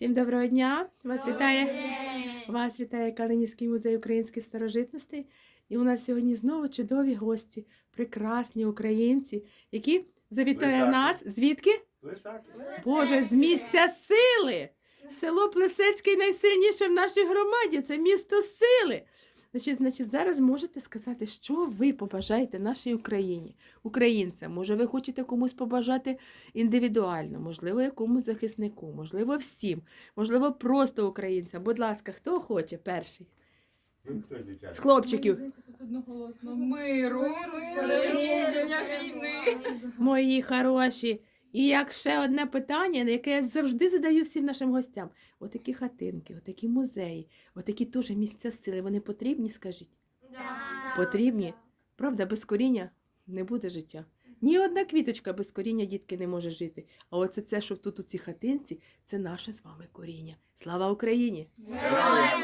Всім доброго дня! Вас вітає вас вітає Калинівський музей українських старожитностей. І у нас сьогодні знову чудові гості, прекрасні українці, які завітали нас. Звідки? Лисаки. Боже, з місця сили! Село Плесецьке найсильніше в нашій громаді. Це місто сили. Значить, значить, зараз можете сказати, що ви побажаєте нашій Україні, українцям. Може, ви хочете комусь побажати індивідуально, можливо, якомусь захиснику, можливо, всім, можливо, просто українцям. Будь ласка, хто хоче перший? З хлопчиків. Одноголосно миру, переможення війни. Мої хороші. І як ще одне питання, на яке я завжди задаю всім нашим гостям: отакі хатинки, отакі музеї, отакі теж місця сили. Вони потрібні, скажіть? Потрібні? Правда, без коріння не буде життя. Ні одна квіточка без коріння дітки не може жити. А оце це, що тут у цій хатинці, це наше з вами коріння. Слава Україні! Героям